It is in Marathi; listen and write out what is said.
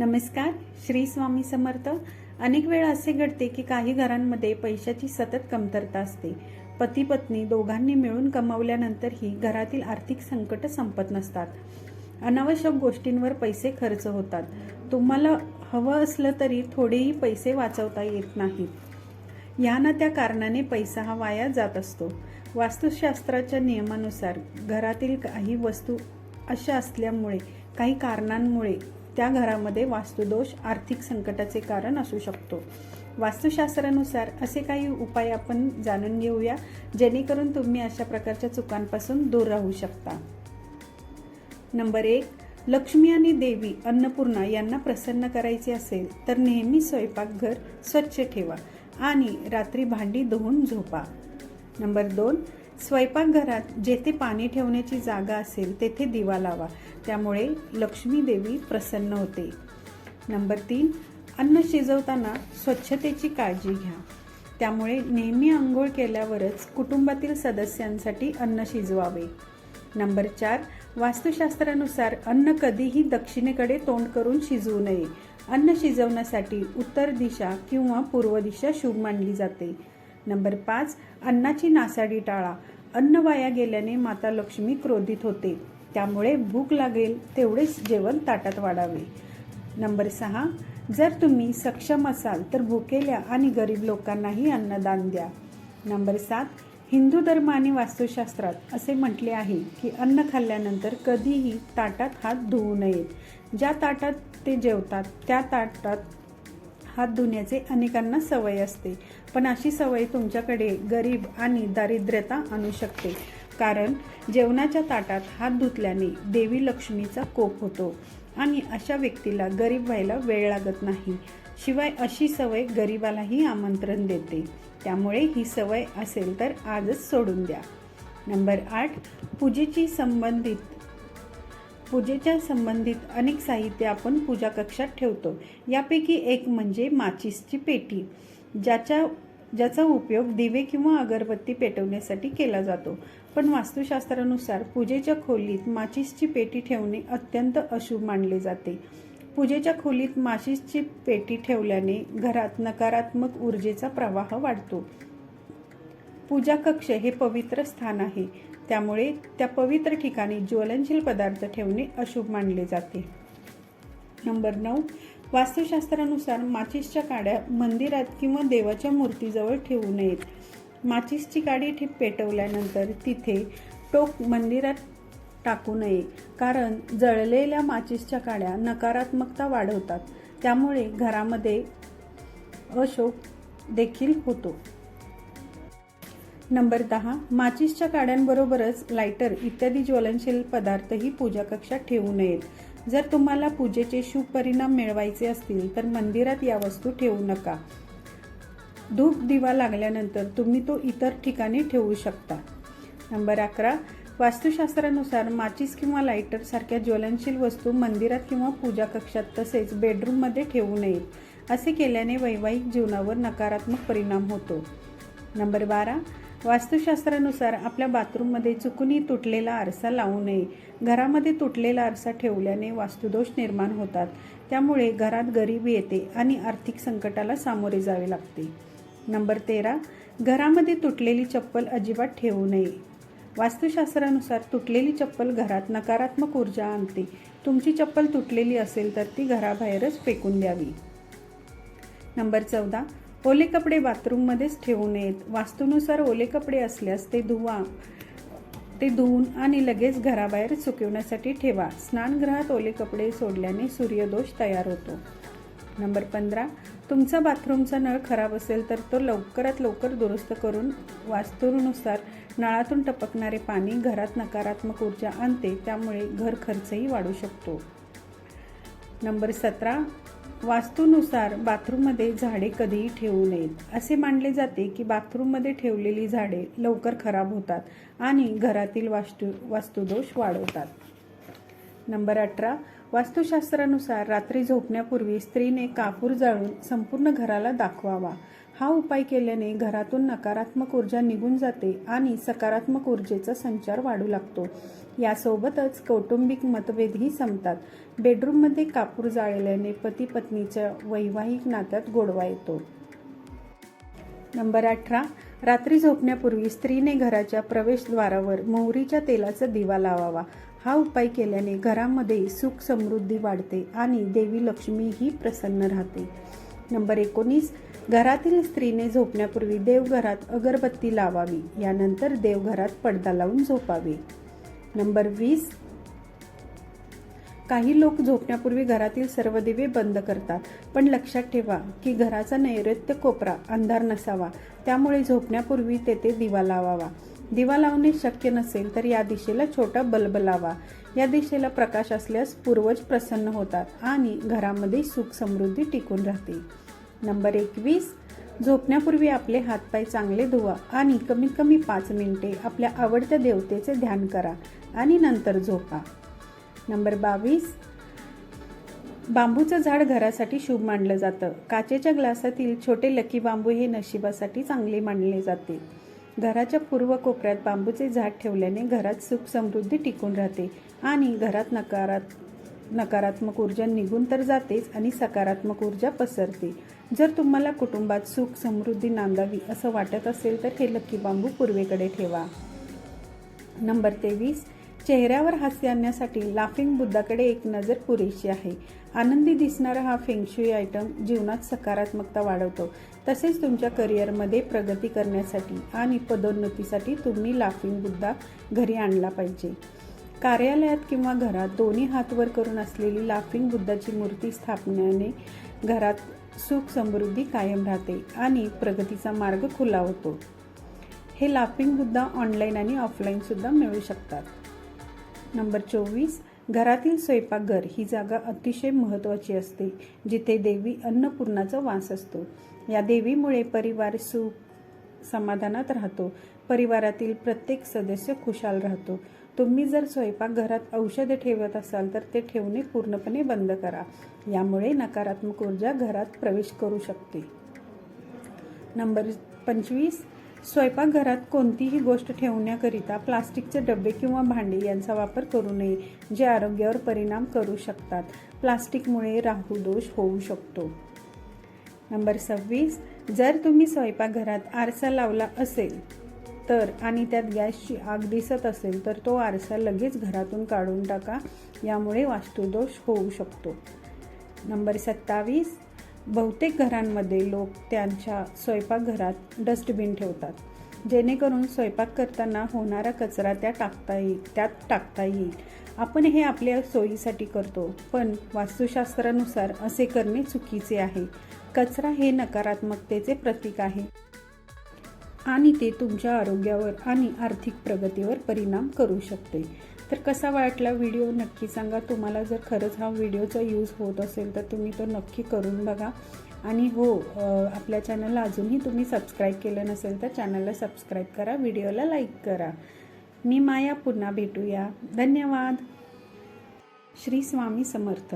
नमस्कार श्री स्वामी समर्थ. अनेक वेळा असे घडते की काही घरांमध्ये पैशाची सतत कमतरता असते. पती पत्नी दोघांनी मिळून कमावल्यानंतरही घरातील आर्थिक संकट संपत नसतात. अनावश्यक गोष्टींवर पैसे खर्च होतात. तुम्हाला हवं असलं तरी थोडेही पैसे वाचवता येत नाहीत. या ना त्या कारणाने पैसा हा वाया जात असतो. वास्तुशास्त्राच्या नियमानुसार घरातील काही वस्तू अशा असल्यामुळे काही कारणांमुळे त्या घरामध्ये वास्तुदोष आर्थिक संकटाचे कारण असू शकतो. वास्तुशास्त्रानुसार असे काही उपाय आपण जाणून घेऊया जेणेकरून तुम्ही अशा प्रकारच्या चुकांपासून दूर राहू शकता. नंबर एक लक्ष्मी आणि देवी अन्नपूर्णा यांना प्रसन्न करायचे असेल तर नेहमी स्वयंपाकघर स्वच्छ ठेवा आणि रात्री भांडी धुवून झोपा. नंबर दोन स्वयंपाकघरात जेथे पाणी ठेवण्याची जागा असेल तेथे दिवा लावा. त्यामुळे लक्ष्मी देवी प्रसन्न होते. नंबर तीन अन्न शिजवताना स्वच्छतेची काळजी घ्या. त्यामुळे नेहमी आंघोळ केल्यावरच कुटुंबातील सदस्यांसाठी अन्न शिजवावे. नंबर चार वास्तुशास्त्रानुसार अन्न कधीही दक्षिणेकडे तोंड करून शिजवू नये. अन्न शिजवण्यासाठी उत्तर दिशा किंवा पूर्व दिशा शुभ मानली जाते. नंबर पाच अन्नाची नासाडी टाळा. अन्न वाया गेल्याने माता लक्ष्मी क्रोधित होते. त्यामुळे भूक लागेल तेवढेच जेवण ताटात वाढावे. नंबर सहा जर तुम्ही सक्षम असाल तर भुकेल्या आणि गरीब लोकांनाही अन्नदान द्या. नंबर सात हिंदू धर्म आणि वास्तुशास्त्रात असे म्हटले आहे की अन्न खाल्ल्यानंतर कधीही ताटात हात धुवू नयेत. ज्या ताटात ते जेवतात त्या ताटात हात धुण्याचे अनेकांना सवय असते. पण अशी सवय तुमच्याकडे गरीब आणि दारिद्र्यता आणू शकते. कारण जेवणाच्या ताटात हात धुतल्याने देवी लक्ष्मीचा कोप होतो आणि अशा व्यक्तीला गरीब व्हायला वेळ लागत नाही. शिवाय अशी सवय गरिबालाही आमंत्रण देते. त्यामुळे ही सवय असेल तर आजच सोडून द्या. नंबर आठ पूजेची संबंधित पूजेच्या संबंधित अनेक साहित्य आपण पूजा कक्षात ठेवतो. यापैकी एक म्हणजे माचीसची पेटी ज्याच्या ज्याचा उपयोग दिवे किंवा अगरबत्ती पेटवण्यासाठी केला जातो. पण वास्तुशास्त्रानुसार पूजेच्या खोलीत माचीसची पेटी ठेवणे अत्यंत अशुभ मानले जाते. पूजेच्या खोलीत माचीसची पेटी ठेवल्याने घरात नकारात्मक ऊर्जेचा प्रवाह वाढतो. पूजा कक्ष हे पवित्र स्थान आहे. त्यामुळे त्या पवित्र ठिकाणी ज्वलनशील पदार्थ ठेवणे अशुभ मानले जाते. नंबर नऊ वास्तुशास्त्रानुसार माचीसच्या काड्या मंदिरात किंवा देवाच्या मूर्तीजवळ ठेवू नयेत. माचीसची काडी ठे पेटवल्यानंतर तिथे टोक मंदिरात टाकू नये कारण जळलेल्या माचीसच्या काड्या नकारात्मकता वाढवतात. त्यामुळे घरामध्ये अशोक देखील होतो. नंबर दहा माचीसच्या काड्यांबरोबरच लायटर इत्यादी ज्वलनशील पदार्थही पूजा कक्षात ठेवू नयेत. जर तुम्हाला पूजेचे शुभ परिणाम मिळवायचे असतील तर मंदिरात या वस्तू ठेवू नका. धूप दिवा लागल्यानंतर तुम्ही तो इतर ठिकाणी ठेवू शकता. नंबर अकरा वास्तुशास्त्रानुसार माचीस किंवा लायटर सारख्या ज्वलनशील वस्तू मंदिरात किंवा पूजा कक्षात तसेच बेडरूममध्ये ठेवू नयेत असे केल्याने वैवाहिक जीवनावर नकारात्मक परिणाम होतो. नंबर बारा वास्तुशास्त्रानुसार आपल्या बाथरूममध्ये चुकूनही तुटलेला आरसा लावू नये. घरामध्ये तुटलेला आरसा ठेवल्याने वास्तुदोष निर्माण होतात. त्यामुळे घरात गरिबी येते आणि आर्थिक संकटाला सामोरे जावे लागते. नंबर तेरा घरामध्ये तुटलेली चप्पल अजिबात ठेवू नये. वास्तुशास्त्रानुसार तुटलेली चप्पल घरात नकारात्मक ऊर्जा आणते. तुमची चप्पल तुटलेली असेल तर ती घराबाहेरच फेकून द्यावी. नंबर चौदा ओले कपडे बाथरूममध्येच ठेवू नयेत वास्तूनुसार ओले कपडे असल्यास ते धुवा. ते धुवून आणि लगेच घराबाहेर सुकवण्यासाठी ठेवा. स्नानगृहात ओले कपडे सोडल्याने सूर्यदोष तयार होतो. नंबर पंधरा. तुमचा बाथरूमचा नळ खराब असेल तर तो लवकरात लवकर दुरुस्त करून वास्तूनुसार नळातून टपकणारे पाणी घरात नकारात्मक ऊर्जा आणते. त्यामुळे घर खर्चही वाढू शकतो. नंबर सतरा. वास्तूनुसार बाथरूममध्ये झाडे कधीही ठेवू नयेत. असे मानले जाते की बाथरूममध्ये ठेवलेली झाडे लवकर खराब होतात आणि घरातील वास्तू वास्तुदोष वाढवतात. नंबर अठरा वास्तुशास्त्रानुसार रात्री झोपण्यापूर्वी स्त्रीने कापूर जाळून संपूर्ण घराला दाखवावा. हा उपाय केल्याने घरातून नकारात्मक ऊर्जा निघून जाते आणि सकारात्मक ऊर्जेचा संचार वाढू लागतो. यासोबतच कौटुंबिक मतभेदही संपतात. बेडरूममध्ये कापूर जाळल्याने पती पत्नीच्या वैवाहिक नात्यात गोडवा येतो. नंबर अठरा. रात्री झोपण्यापूर्वी स्त्रीने घराच्या प्रवेशद्वारावर मोहरीच्या तेलाचा दिवा लावावा. हा उपाय केल्याने घरामध्ये सुख समृद्धी वाढते आणि देवी लक्ष्मी ही प्रसन्न राहते. नंबर एकोणीस घरातील स्त्रीने झोपण्यापूर्वी देवघरात अगरबत्ती लावावी. यानंतर देवघरात पडदा लावून झोपावे. नंबर वीस काही लोक झोपण्यापूर्वी घरातील सर्व दिवे बंद करतात. पण लक्षात ठेवा की घराचा नैऋत्य कोपरा अंधार नसावा. त्यामुळे झोपण्यापूर्वी तेथे दिवा लावावा. दिवा लावणे शक्य नसेल तर या दिशेला छोटा बल्ब लावा. या दिशेला प्रकाश असल्यास पूर्वज प्रसन्न होतात आणि घरामध्ये सुख समृद्धी टिकून राहते. नंबर एकवीस. झोपण्यापूर्वी आपले हातपाय चांगले धुवा आणि कमीत कमी पाच मिनिटे आपल्या आवडत्या देवतेचे ध्यान करा आणि नंतर झोपा. नंबर बावीस. बांबूचं झाड घरासाठी शुभ मानलं जातं. काचेच्या ग्लासातील छोटे लकी बांबू हे नशिबासाठी चांगले मानले जाते. घराच्या पूर्व कोपऱ्यात बांबूचे झाड ठेवल्याने घरात सुख समृद्धी टिकून राहते आणि घरात नकारात नकारात्मक ऊर्जा निघून तर जातेच आणि सकारात्मक ऊर्जा पसरते. जर तुम्हाला कुटुंबात सुख समृद्धी नांदावी असं वाटत असेल तर हे लक्की बांबू पूर्वेकडे ठेवा. नंबर तेवीस चेहऱ्यावर हास्य आणण्यासाठी लाफिंग बुद्धाकडे एक नजर पुरेशी आहे. आनंदी दिसणारा हा फेंगशुई आयटम जीवनात सकारात्मकता वाढवतो. तसेच तुमच्या करिअरमध्ये प्रगती करण्यासाठी आणि पदोन्नतीसाठी तुम्ही लाफिंग बुद्धा घरी आणला पाहिजे. कार्यालयात किंवा घरात दोन्ही हात वर करून असलेली लाफिंग बुद्धाची मूर्ती स्थापण्याने घरात सुख समृद्धी कायम राहते आणि प्रगतीचा मार्ग खुला होतो. हे लाफिंग बुद्धा ऑनलाईन आणि ऑफलाईनसुद्धा मिळू शकतात. नंबर चोवीस घरातील स्वयंपाकघर ही जागा अतिशय महत्त्वाची असते जिथे देवी अन्नपूर्णाचा वास असतो. या देवीमुळे परिवार सुख समाधानात राहतो परिवारातील प्रत्येक सदस्य खुशाल राहतो. तुम्ही जर स्वयंपाकघरात औषधे ठेवत असाल तर ते ठेवणे पूर्णपणे बंद करा. यामुळे नकारात्मक ऊर्जा घरात प्रवेश करू शकते. नंबर पंचवीस स्वयंपाकघरात कोणतीही गोष्ट ठेवण्याकरिता प्लास्टिकचे डबे किंवा भांडे यांचा वापर करू नये जे आरोग्यावर परिणाम करू शकतात. प्लास्टिकमुळे राहूदोष होऊ शकतो. नंबर सव्वीस जर तुम्ही स्वयंपाकघरात आरसा लावला असेल तर आणि त्यात गॅसची आग दिसत असेल तर तो आरसा लगेच घरातून काढून टाका. यामुळे वास्तुदोष होऊ शकतो. नंबर सत्तावीस बहुतेक घरांमध्ये लोक त्यांच्या स्वयंपाकघरात डस्टबिन ठेवतात जेणेकरून स्वयंपाक करताना होणारा कचरा त्या टाकता येईल त्यात टाकता येईल. आपण हे आपल्या सोयीसाठी करतो पण वास्तुशास्त्रानुसार असे करणे चुकीचे आहे. कचरा हे नकारात्मकतेचे प्रतीक आहे. आणि ते तुमच्या आरोग्यावर आणि आर्थिक प्रगतीवर परिणाम करू शकते. तर कसा वाटला व्हिडिओ? नक्की सांगा. तुम्हाला जर खरंच हा व्हिडिओचा यूज होत असेल तर तुम्ही तो नक्की करून बघा. आणि हो आपल्या चॅनलला अजूनही तुम्ही सबस्क्राईब केलं नसेल तर चॅनलला सबस्क्राईब करा. व्हिडिओला लाईक करा. मी माया पुन्हा भेटूया. धन्यवाद. श्री स्वामी समर्थ.